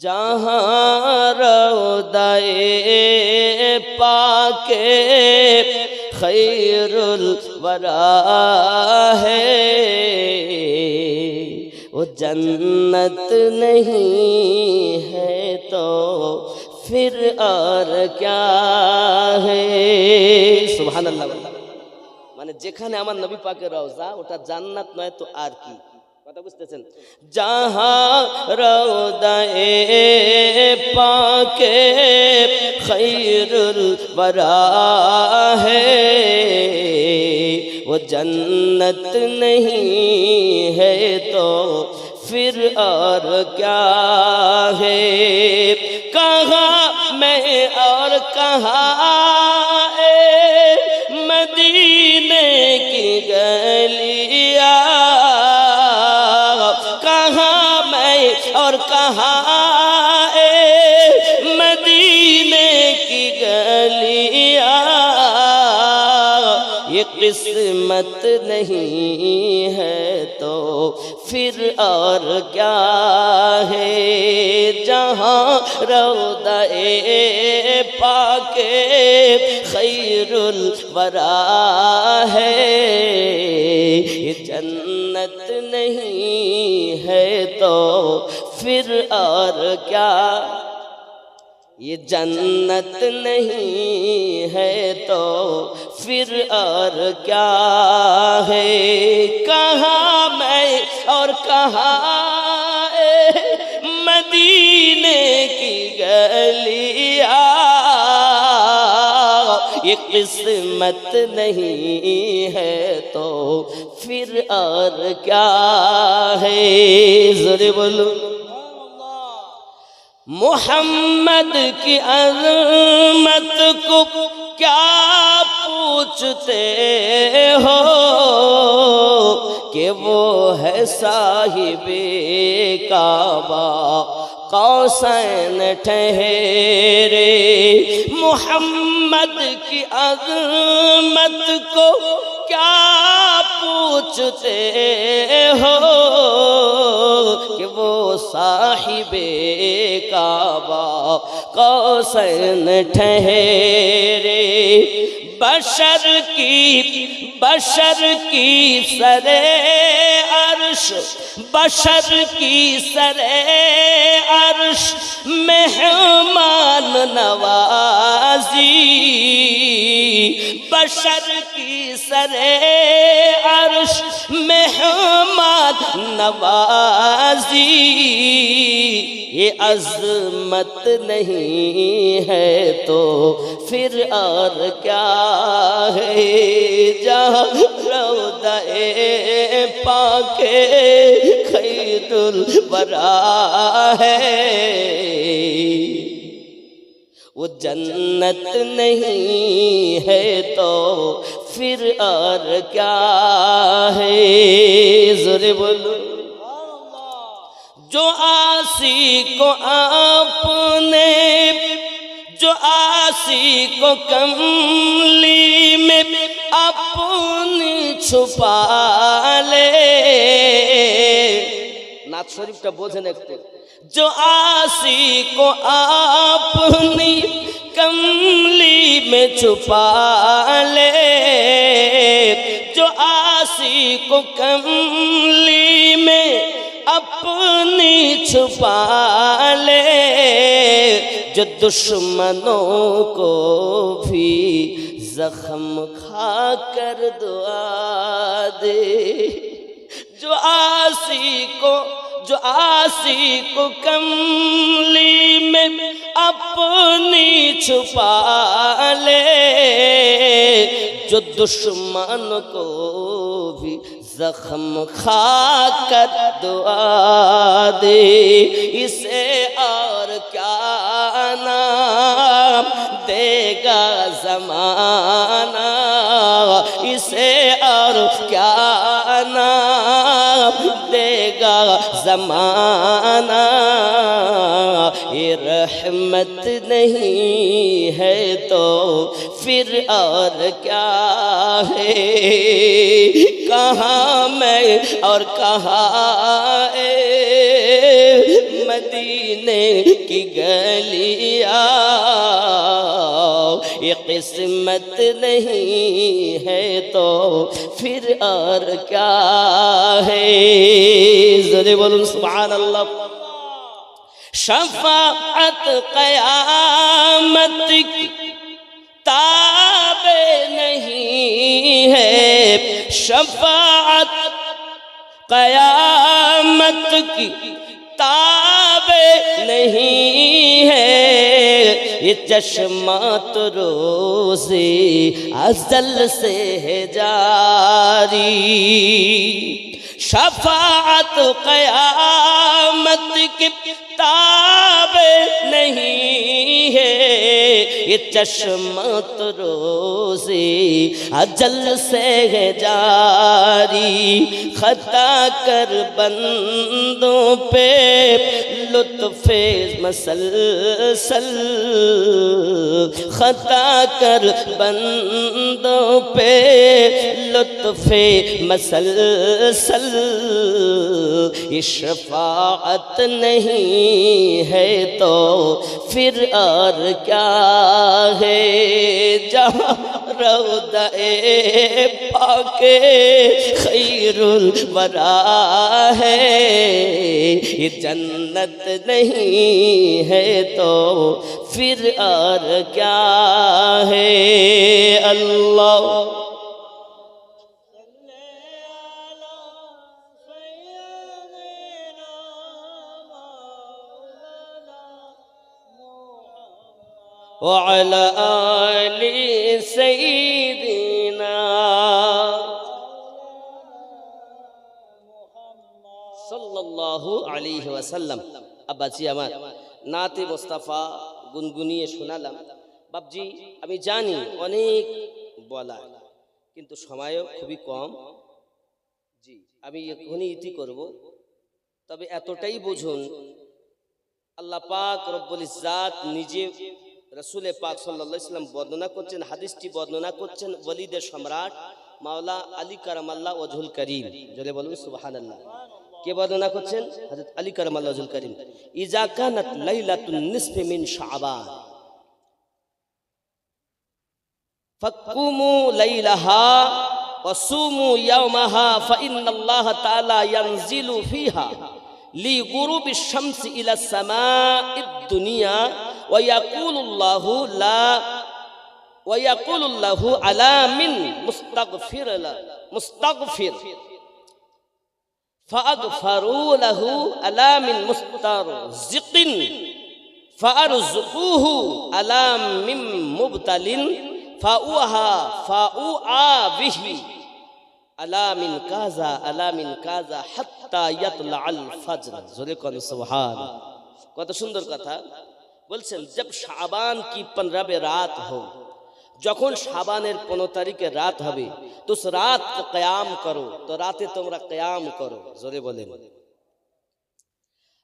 جہاں پاکے خیر الورا ہے وہ جنت نہیں ہے تو پھر اور کیا ہے سبحان اللہ মানে যেখানে আমার নবী পাকের রওজা ওটা জান্নাত নয় তো আর কি جہاں رودہ پاک خیر برا ہے۔ وہ جنت نہیں ہے تو پھر اور کیا ہے؟ کہاں میں آ قسمت نہیں ہے تو پھر اور کیا ہے؟ جہاں رودائے پاک خیر الورا ہے، یہ جنت نہیں ہے تو پھر اور کیا؟ یہ جنت نہیں ہے تو پھر اور کیا ہے؟ کہاں میں اور کہاں مدینے کی گلیا یہ قسمت نہیں ہے تو پھر اور کیا ہے؟ ذرے بولو۔ محمد کی عظمت کو کیا سوچتے ہو کہ وہ ہے صاحب کعبہ قوسین ٹھہرے محمد کی عظمت کو کیا پوچھتے ہو کہ وہ صاحب کعبہ قوسین ٹھہرے بشر کی بشر کی سر عرش بشر کی سر عرش مہمان نوازی، بشر کی سر عرش مہمان نوازی۔ یہ عظمت نہیں ہے تو پھر اور کیا ہے؟ جہاں رودے پاکے خیر برا ہے۔ وہ جنت نہیں ہے تو پھر اور کیا ہے؟ ذرے بولو جو آسی کو آپ نے جو آسی کو کملی میں اپنی چھپا لے۔ نات شریف کا بوجھنے ہیں جو آسی کو اپنی کملی میں چھپا لے، جو آسی کو کملی میں اپنی چھپا لے، جو دشمنوں کو بھی زخم کھا کر دعا دے، جو آسی کو جو آسی کو کملی میں اپنی چھپا لے، جو دشمن کو بھی زخم کھا کر دعا دے۔ اسے اور کیا نام دے گا زمان زمانہ، یہ رحمت نہیں ہے تو پھر اور کیا ہے؟ کہاں میں اور کہاں اے؟ مدینے کی گلیاں ये किस्मत नहीं है तो फिर और क्या है जरे बोलूं सुभान अल्लाह शफाअत कयामत की ताबे नहीं है शफाअत कयामत की ताबे नहीं یہ چشمہ تو روزی ازل سے ہے جاری۔ شفاعت قیامت کی تاب نہیں ہے۔ یہ چشمہ تو روزی اجل سے ہے جاری۔ خطا کر بندوں پہ لطف مسلسل خطا کر بندوں پہ لطف مسلسل یہ شفاعت نہیں ہے تو پھر اور کیا ہے؟ جہاں जहाँ रौदे पाके खैरुल वरा है ये जन्नत नहीं है तो फिर और क्या है अल्लाह وعلى آل আলাইহি ওয়াসাল্লাম। আব্বাজি আমার, নাতে মোস্তাফা গুনগুনিয়ে শোনালাম বাবজি আমি জানি অনেক বলা, কিন্তু সময়ও খুবই কম। জি, আমি এখনই ইতি করব। তবে এতটাই বুঝুন, আল্লাহ পাক রব্বুল ইজ্জাত নিজে রসুলে পাক সাল্লাল্লাহু আলাইহি সাল্লাম বর্ণনা করছেন, হাদিসটি বর্ণনা করছেন ওয়ালিদের সম্রাট মাওলা আলী কারামাল্লাহ ওয়াজহুল করিম। জলে বলুন, সুবহানাল্লাহ। কে বর্ণনা করছেন? হযরত আলী কারামাল্লাহুল করিম। ইজা কানাত লাইলাতুন নিসফি মিন শাবান। ফাকুমু লাইলাহা ওয়াসুমু ইয়াওমাহা ফা ইন্নাল্লাহা তাআলা ইয়ানজিলু ফিহা লিগুরুবি শামসি ইলা সামাঈদ দুনিয়া ওয়া ইয়াকুলুল্লাহু লা ওয়া ইয়াকুলুল্লাহু আলা মিন মুস্তাগফির মুস্তাগফির। فأغفروا له على من مسترزق فأرزقوه على من مبتل فأوها فأوعى به আলা মিন কাজা আলা মিন কাজা হাত্তা ইয়াতলাআল ফজর জোরে কোন সুবহান কত সুন্দর কথা বলছেন জব শাবান কি 15 রাত हो যখন শাবানের 15 তারিখে রাত হবে তো উস রাত को कयाम करो तो राते তোমরা कयाम करो জোরে বলেন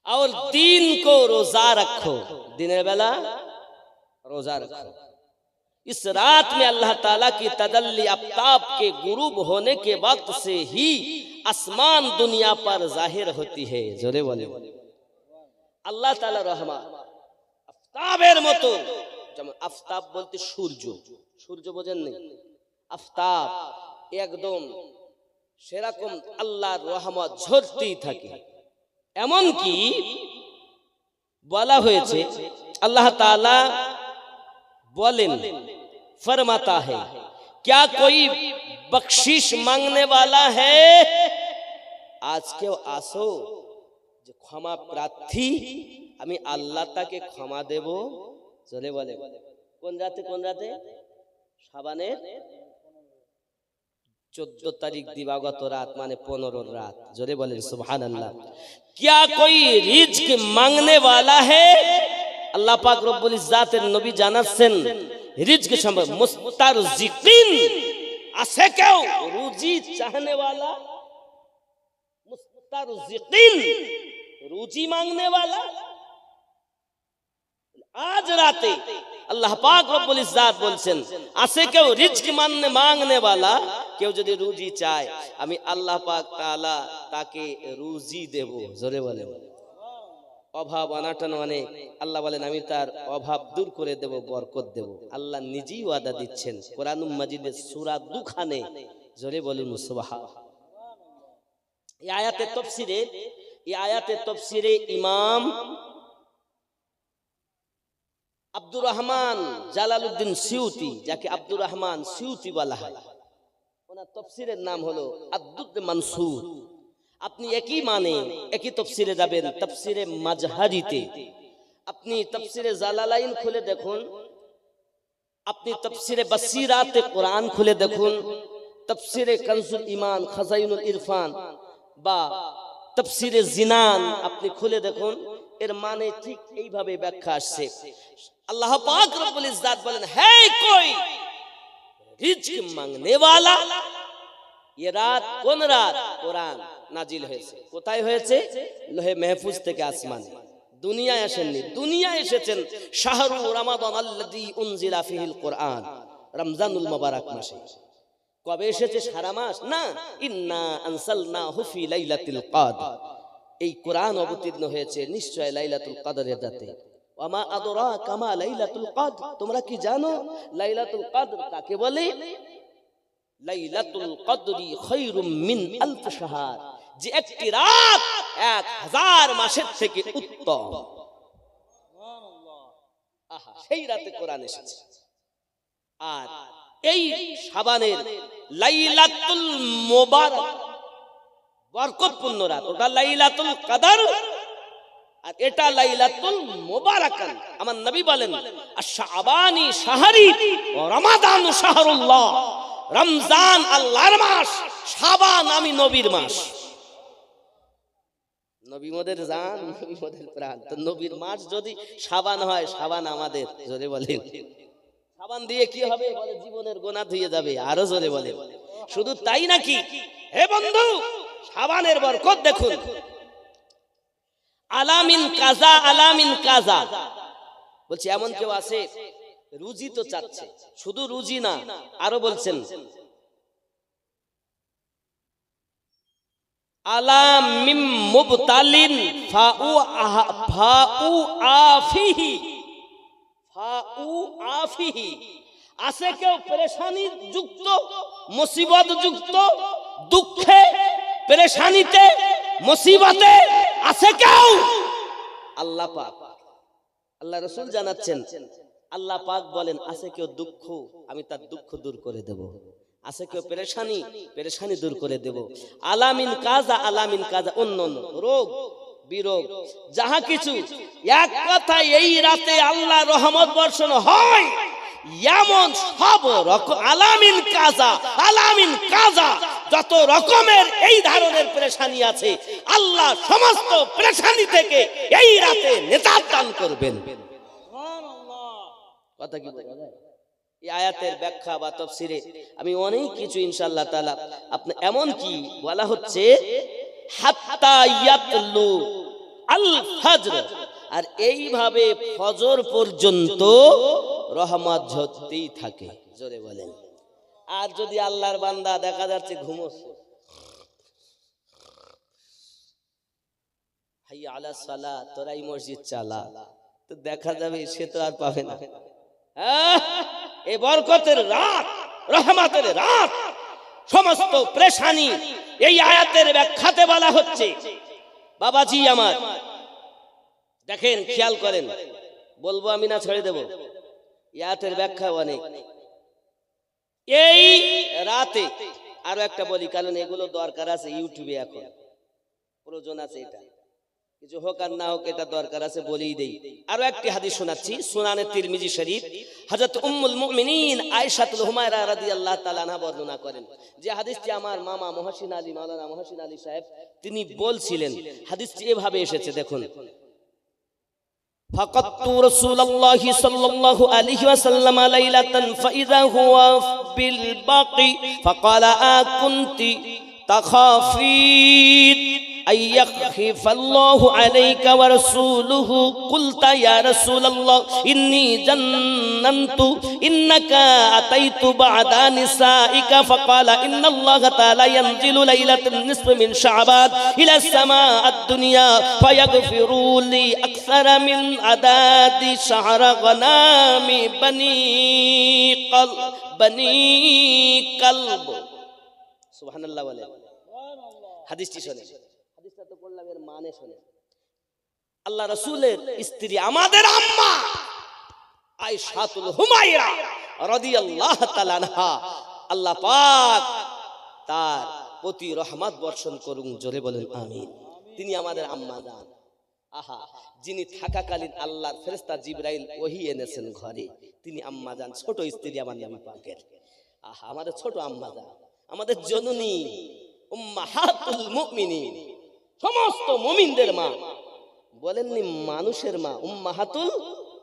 और दिन को रोजा रखो দিনের বেলা रोजा रखो इस रात में अल्लाह ताला की तदल्ली आफ्ताब के गुरूब होने के वक्त से ही आसमान दुनिया पर जाहिर होती है जोरे बोले আল্লাহ তালা রহমা আফতাবের মতো যেমন আফতাব বলতে সূর্য সূর্য বোঝেন নেই আফতাব একদম সেরকম আল্লাহর রহমত ঝরতেই থাকে এমন কি বলা হয়েছে আল্লাহ তাআলা बोलें फरमाता है क्या कोई बख्शिश मांगने वाला है আজ কেউ আসো যে ক্ষমা প্রার্থী আমি আল্লাহ তাকে ক্ষমা দেব চলে বলে কোন রাতে কোন রাতে সাবানের চোদ্দ তারিখ দিবাগত রাত মানে পনেরো রাত জোরে বলেন সুবহান আল্লাহ क्या कोई रिज्क मांगने वाला है আল্লাহ পাক রব্বুল ইজ্জাতের নবী জানাচ্ছেন রিজকে সম্পর্কে মুস্তারজিকিন আছে কেউ রুজি চাহনে वाला মুস্তারজিকিন রুজি मांगने वाला আজ রাতে আল্লাহ পাক রব্বুল ইজ্জাত বলছেন আছে কেউ রিজক মাননে, মাংনে वाला কেউ যদি রুজি চায়, আমি আল্লাহ পাক তাআলা তাকে রুজি দেব। জোরে বলে অভাব অনাটন অনেক আল্লাহ বলেন, আমি তার অভাব দূর করে দেব, বরকত দেব। আল্লাহ নিজেই ওয়াদা দিচ্ছেন, কোরআন মাজিদের সূরা দুখানে জোরে বলুন সুবহান এই আয়াতের তফসিরে এই আয়াতের তফসিরে ইমাম আব্দুর রহমান জালালউদ্দিন সিউতি, যাকে আব্দুর রহমান সিউতি বলা হয়। ওনার তফসিরের নাম হলো আব্দুদ মানসুর। আপনি একই মানে একই তফসিরে যাবেন তফসিরে মাজহারিতে। আপনি তফসিরে জালালাইন খুলে দেখুন। আপনি তফসিরে বাসিরাতে কোরআন খুলে দেখুন। তফসিরে কানসুল ইমান, খাজাইনুল ইরফান বা তফসিরে জিনান আপনি খুলে দেখুন। এর মানে ঠিক এইভাবে ব্যাখ্যা আসছে আল্লাহ পাক রব্বুল ইজ্জাত বলেন হে কই রিজক মাংনে वाला ये রাত কোন রাত কোরআন নাজিল হয়েছে কোথায় হয়েছে লোহে মেহফুজ থেকে আসমান দুনিয়ায় আসেননি দুনিয়ায় এসেছেন শাহরু রমাদান আল্লাযী উনজিলা ফিহিল কোরআন রমজানুল মুবারক মাসে কবে এসেছে সারা মাস না ইন্না আনসালনাহু ফি লাইলাতুল কদর এই কোরআন অবতীর্ণ হয়েছে নিশ্চয় লাইলাতুল কদরের রাতে। ওয়ামা আদরা কামা লাইলাতুল কদর। তোমরা কি জানো? লাইলাতুল কাকে বলে? লাইলাতুল কদরি খায়রুম মিন আলফ শাহর। যে একটি রাত এক হাজার মাসের থেকে উত্তম। সেই রাতে কোরআন এসেছে। আর এই সাবানের লাইলাতুল মোবারক বরকতপূর্ণ রাত। ওটা লাইলাতুল কদর। আর এটা লাইলাতুল মুবারাকান। আমার নবী বলেন আশাবানি শাহরি ও রমাদান শাহরুল্লাহ। রমজান আল্লাহর মাস, শাবান আমি নবীর মাস। নবী মোদের জান, নবী মোদের প্রাণ। তো নবীর মাস যদি সাবান হয় সাবান আমাদের, জোরে বলেন। সাবান দিয়ে কি হবে? জীবনের গোনা ধুয়ে যাবে, আরও জোরে বলে শুধু তাই নাকি? হে বন্ধু সাবানের বরকত দেখুন। আলামিন কাজা আলামিন কাজা। বলছি, এমন কেউ আছে, রুজি তো চাচ্ছে। শুধু রুজি না, আরও বলছেন, আলাম মিম মুবতালিন ফাউ ফাউ আফিহি। ফাউ আফিহি। আছে কেউ পেরেশানি যুক্ত মুসিবত যুক্ত দুঃখে পেরেশানিতে, মুসিবতে আছে কেউ? আল্লাহ পাক। আল্লাহ রসুল জানাচ্ছেন, আল্লাহ পাক বলেন, আছে কেউ দুঃখ, আমি তার দুঃখ দূর করে দেব। আছে কেউ পেরেশানি পেরেশানি দূর করে দেব। আলামিন কাজা আলামিন কাজা, অন্য রোগ, বিরোগ, যাহা কিছু, এক কথা এই রাতে আল্লাহ রহমত বর্ষণ হয়, এমন সব রকম, আলামিন কাজা আলামিন কাজা যত রকমের এই ধরনের পেরেশানি আছে আল্লাহ সমস্ত পেরেশানি থেকে এই রাতে নেতার দান করবেন। কথা কি এই আয়াতের ব্যাখ্যা বা তফসিরে আমি অনেক কিছু ইনশাআল্লাহ তাআলা আপনি এমন কি বলা হচ্ছে আল ফজর। আর এইভাবে ফজর পর্যন্ত রহমত ঝরতেই থাকে। জোরে বলেন। আর যদি আল্লাহর বান্দা দেখা যাচ্ছে ঘুমোচ্ছে তোরাই মসজিদ চালা। তো দেখা যাবে সে তো আর পাবে না। রাত সমস্ত প্রেশানি এই আয়াতের ব্যাখ্যাতে বলা হচ্ছে। বাবাজি আমার, দেখেন, খেয়াল করেন। বলব আমি না, ছেড়ে দেব। ইয়াতের ব্যাখ্যা অনেক। এই রাতে। আরও একটা বলি, কারণ এগুলো দরকার আছে ইউটিউবে এখন। প্রয়োজন আছে এটা। কিছু হোক আর না হোক, এটা দরকার আছে বলেই দেই। আরও একটি হাদিস শোনাচ্ছি, সুনানে তিরমিজি শরীফ। হযরত উম্মুল মুমিনিন আয়েশাতুল হুমায়রা রাদিয়াল্লাহু তাআলা আনহা বর্ণনা করেন যে হাদিসটি আমার মামা মহসিন আলী, মাওলানা মহসিন আলী সাহেব, তিনি বলছিলেন। হাদিসটি এভাবে এসেছে, দেখুন। فقدت رسول الله صلى الله عليه وسلم ليلة فإذا هو بالباقي فقال آ كنت تخافين أن يخف الله عليك ورسوله قلت يا رسول الله إني جننت إنك أتيت بعد نسائك فقال إن الله تعالى ينزل ليلة النصف من شعبان إلى السماء الدنيا فيغفر لي أكثر من عدد شعر غنام بني قلب بني قلب سبحان الله বলে হাদিসটি শোনে হাদিসটা তো বললাম এর মানে আল্লাহ স্ত্রী আমাদের আম্মা হুমায়রা রাদিয়াল্লাহু তাআলা আনহা। আল্লাহ পাক তার প্রতি রহমত বর্ষণ করুন, জোরে বলেন, আমিন। তিনি আমাদের আম্মা জান। আহা, যিনি থাকাকালীন আল্লাহর ফেরেশতা জিবরাইল ওহি এনেছেন ঘরে, তিনি আম্মা জান, ছোট স্ত্রী আমার নবী পাকের। আহা, আমাদের ছোট আম্মা জান, আমাদের জননী উম্মাহাতুল মুমিনিন। সমস্ত মুমিনদের মা। বলেননি মানুষের মা, উম্মাহাতুল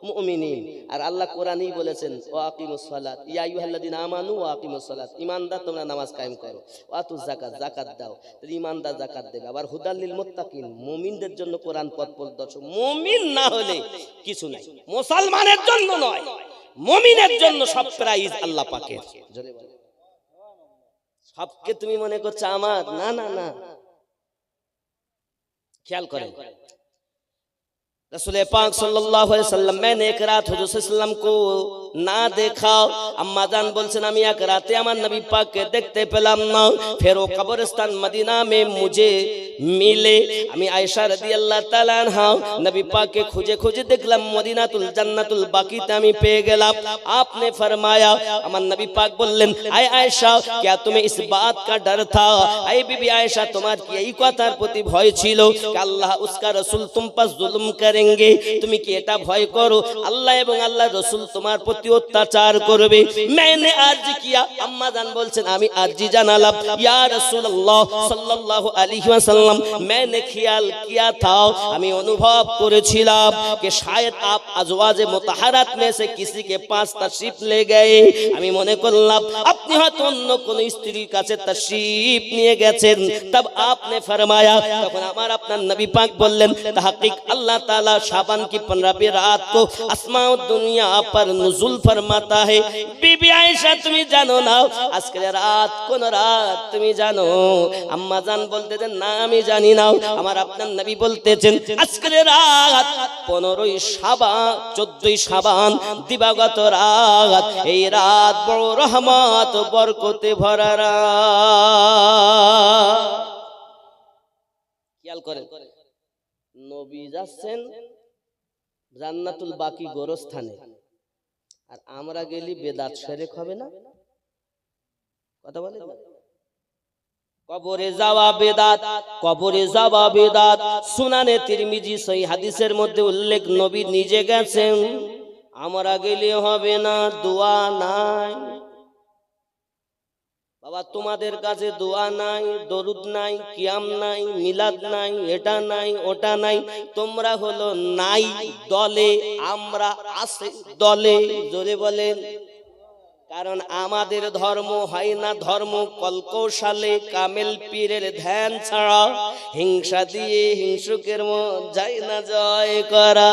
মুমিনিন। আর আল্লাহ কোরআনই বলেছেন, ওয়া আকিমুস সালাত। ইয়া আইয়ুহাল্লাযিনা আমানু, ওয়া আকিমুস সালাত। ঈমানদার, তোমরা নামাজ কায়েম করো। ওয়া তুজ যাকাত যাকাত দাও। ঈমানদার যাকাত দেবে। আবার হুদাল্লিল মুত্তাকিন, মুমিনদের জন্য কোরআন পথ প্রদর্শক। মুমিন না হলে কিছু নাই। মুসলমানের জন্য নয়। মুমিনের জন্য সব প্রাইজ আল্লাহ পাকের। জোরে বলো। সবকে তুমি মনে করছ আমার? না না না। ख्याल करें रसूल पाक सल्लल्लाहु अलैहि वसल्लम मैंने एक रात हुजूर सल्लम को না দেখাও। আম্মা জান বলছেন, আমি এক রাতে আমার নবী পাককে দেখতে পেলাম না। ফেরো কবরস্থান মদিনা মে মুঝে মিলে। আমি আয়সা রাদি আল্লাহ তালানহাও নবী পাককে খুঁজে খুঁজে দেখলাম, মদিনাতুল জান্নাতুল বাকিতে আমি পেয়ে গেলাম। আপনি ফরমায়া, আমার নবী পাক বললেন, আয় আয়সা ক্যা তুমি ইস বাত কা ডর থা? আয় বিবি আয়সা তোমার কি এই কথার প্রতি ভয় ছিল? আল্লাহ উসকা রসুল তুম পাস জুলুম করেঙ্গে? তুমি কি এটা ভয় করো? আল্লাহ এবং আল্লাহ রসুল তোমার প্রতি প্রতি অত্যাচার করবে। মেনে আরজি কিয়া আম্মা জান বলছেন, আমি আরজি জানালাম, ইয়া রাসূলুল্লাহ সাল্লাল্লাহু আলাইহি ওয়াসাল্লাম, মেনে খেয়াল কিয়া থাও, আমি অনুভব করেছিলাম যে শায়দ আপ আজওয়াজে মুতাহারাত মে সে কিসি কে পাঁচ তাশরিফ লে গয়ে। আমি মনে করলাম, আপনি হয়তো অন্য কোন স্ত্রীর কাছে তাশরিফ নিয়ে গেছেন। তব আপনি ফরমায়া, তখন আমার আপনার নবী পাক বললেন, তাহকিক আল্লাহ তাআলা শাবান কি 15 রাত কো আসমা দুনিয়া পর নুজুল রসুল ফরমাতা হে। বিবি আয়েশা, তুমি জানো না? আজকে রাত, কোন রাত তুমি জানো? আম্মা জান বলতে যে না, আমি জানি না। আমার আপনার নবী বলতেছেন আজকে রাত, পনেরোই সাবান, চোদ্দই সাবান, দিবাগত রাত, এই রাত বড় রহমত, বরকতে ভরা রাত। খেয়াল করেন, নবী যাচ্ছেন জান্নাতুল বাকি গোরস্থানে। আর আমরা গেলি বেদাত শেরেক হবে না? কথা বলে কবরে যাওয়া বেদাত, কবরে যাওয়া বেদাত। সুনানে তিরমিজি সেই হাদিসের মধ্যে উল্লেখ, নবী নিজে গেছেন। আমরা গেলে হবে না, দোয়া নাই। বাবা, তোমাদের কাছে দোয়া নাই, দরুদ নাই, কিয়াম নাই, মিলাদ নাই, এটা নাই, ওটা নাই। তোমরা হলো নাই দলে, আমরা আছে দলে, জোরে বলেন। কারণ আমাদের ধর্ম হয় না ধর্ম কলকৌশালে, কামেল পীরের ধ্যান ছাড়া। হিংসা দিয়ে হিংসুকের যায় না জয় করা।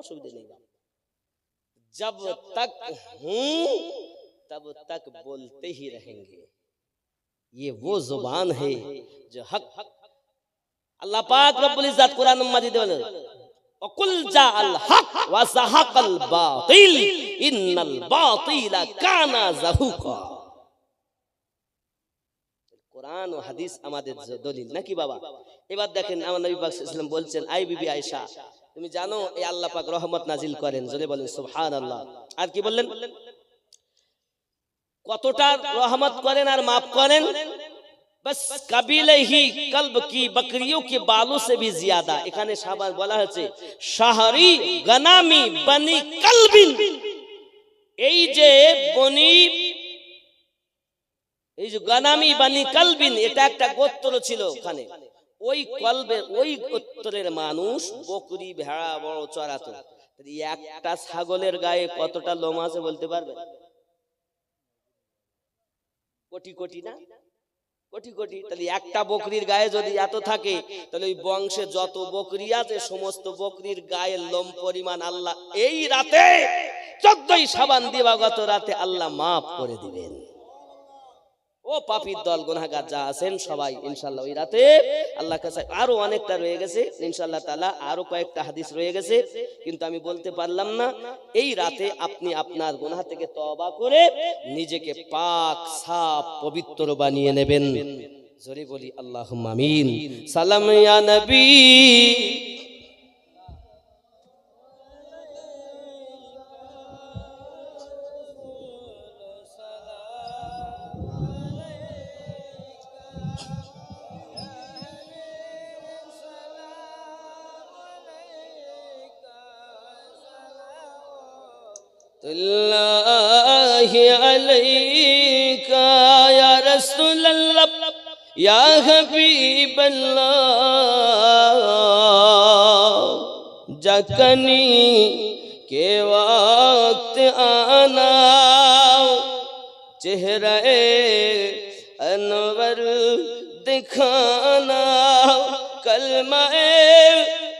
অসুবিধা নেই جب تک ہوں تب تک بولتے ہی رہیں گے۔ یہ وہ زبان ہے جو حق اللہ پاک رب العزت قرآن مجید وقل جاء الحق وزهق الباطل ان الباطل كان زهوقا কোরআন ও হাদিস আমাদের دیکھیں اما نبی پاک صلی اللہ علیہ وسلم সাল্লাল্লাহু আলাইহি বলছেন بی বিবি আয়েশা তুমি জানো এই আল্লাহ পাক রহমত নাজিল করেন জোরে বলেন সুহান আল্লাহ আর কি বললেন? কতটা রহমত করেন আর মাফ করেন? কলব কি বকরিও সে ভি জিয়াদা। এখানে বলা শাহরি গনামি বনি কলবিন। এই যে বনি এই যে গনামি এটা একটা গোত্র ছিল ওখানে। ওই কলবে ওই গোত্রের মানুষ বকরি ভেড়া, বড় চড়াতো একটা ছাগলের গায়ে কতটা লোম আছে বলতে পারবে কোটি কোটি না? কোটি কোটি। তাহলে একটা বকরির গায়ে যদি এত থাকে, তাহলে ওই বংশে যত বকরি আছে, সমস্ত বকরির গায়ে লোম পরিমাণ আল্লাহ এই রাতে চোদ্দই সাবান দিবাগত রাতে আল্লাহ মাফ করে দিবেন। ও পাপির দল, গুনাহগার যা আছেন সবাই ইনশাল্লাহ ওই রাতে আল্লাহ কাছে আরও অনেকটা রয়ে গেছে ইনশাল্লাহ তাআলা আরও কয়েকটা হাদিস রয়ে গেছে, কিন্তু আমি বলতে পারলাম না, এই রাতে আপনি আপনার গুনাহ থেকে তওবা করে নিজেকে পাক, সাফ, পবিত্র বানিয়ে নেবেন। জোরে বলি আল্লাহ মামিন সালাম ইয়া নবী। اللہ علیکہ، یا رسول اللہ، یا حبیب اللہ۔ جکنی کے وقت آنا، چہرہ انور دکھانا۔ کلمہ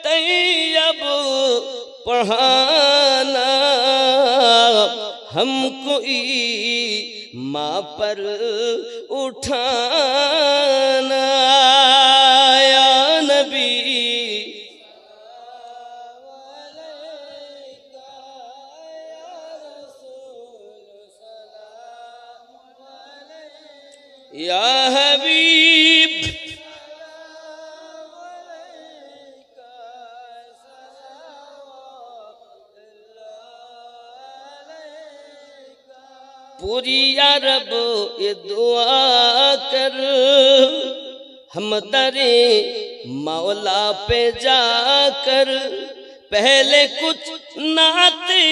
تیب پڑھانا۔ ہم کوئی ماں پر اٹھانا یا نبی؟ یا حبیب رب، یہ دعا کر۔ ہم تری مولا پہ جا کر۔ پہلے کچھ ناتی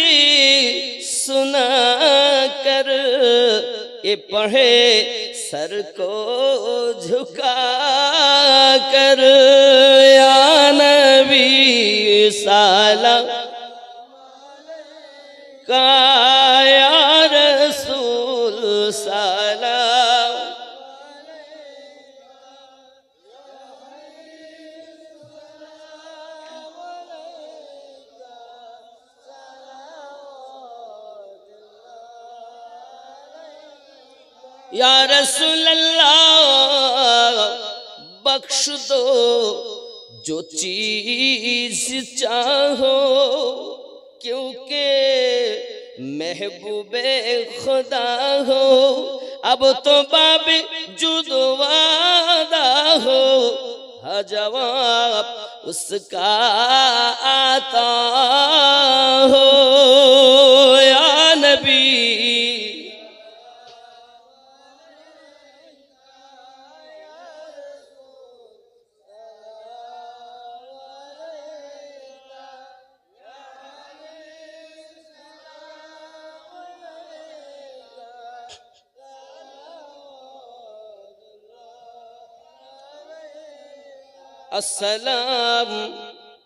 سنا کر۔ یہ پڑھے سر کو جھکا کر۔ یا نبی سالہ کا یا رسول اللہ بخش دو جو چیز چاہو کیونکہ محبوب خدا ہو اب تو باب جدوادا ہو جواب اس کا آتا ہو یا نبی السلام،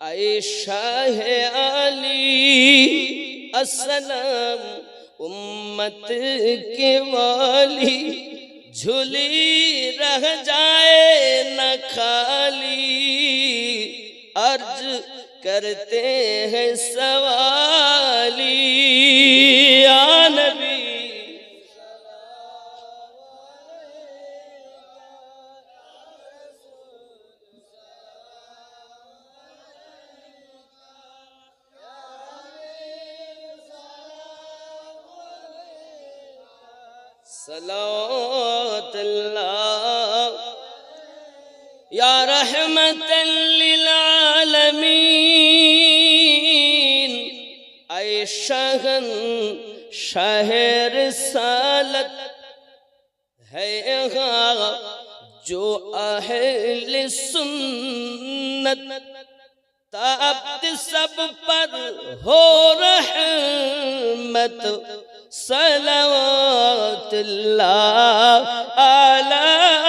اے شاہ علی، السلام، امت کے والی، جھلی رہ جائے نہ خالی، عرض کرتے ہیں سوالی آنبی يا رحمة للعالمين. أي شهن شهر سالت. هي جو أهل سنت تابت سب پر هو رحمت صلوات الله عليه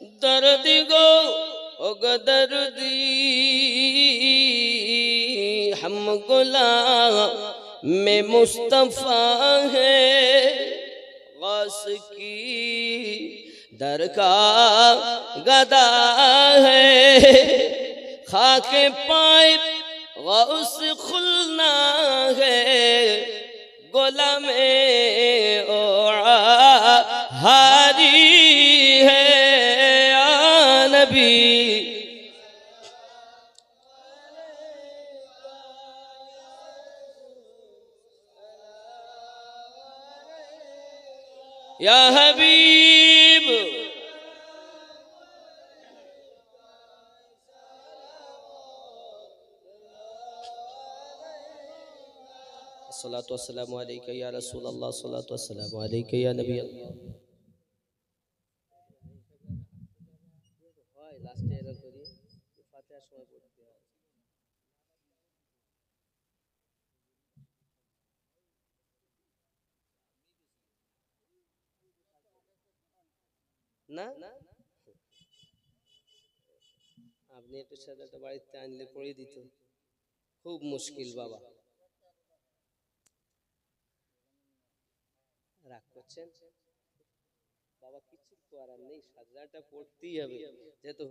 درد گو دردی۔ ہم غلام میں مصطفیٰ ہے غاس کی در کا گدا ہے۔ خاک پائپ غاس خلنا ہے، گلا میں اوڑا ہاری۔ بھی۔ یا حبیب۔ صلی اللہ علیہ وسلم علیکہ یا رسول اللہ صلی اللہ علیہ وسلم علیکہ یا نبی اللہ۔ আপনি সাথে একটা বাড়িতে আনলে পড়ে দিত। খুব মুশকিল, বাবা। রাগ করছেন? বাবা কিছু করার নেই। সাজাটা পড়তেই হবে। যেহেতু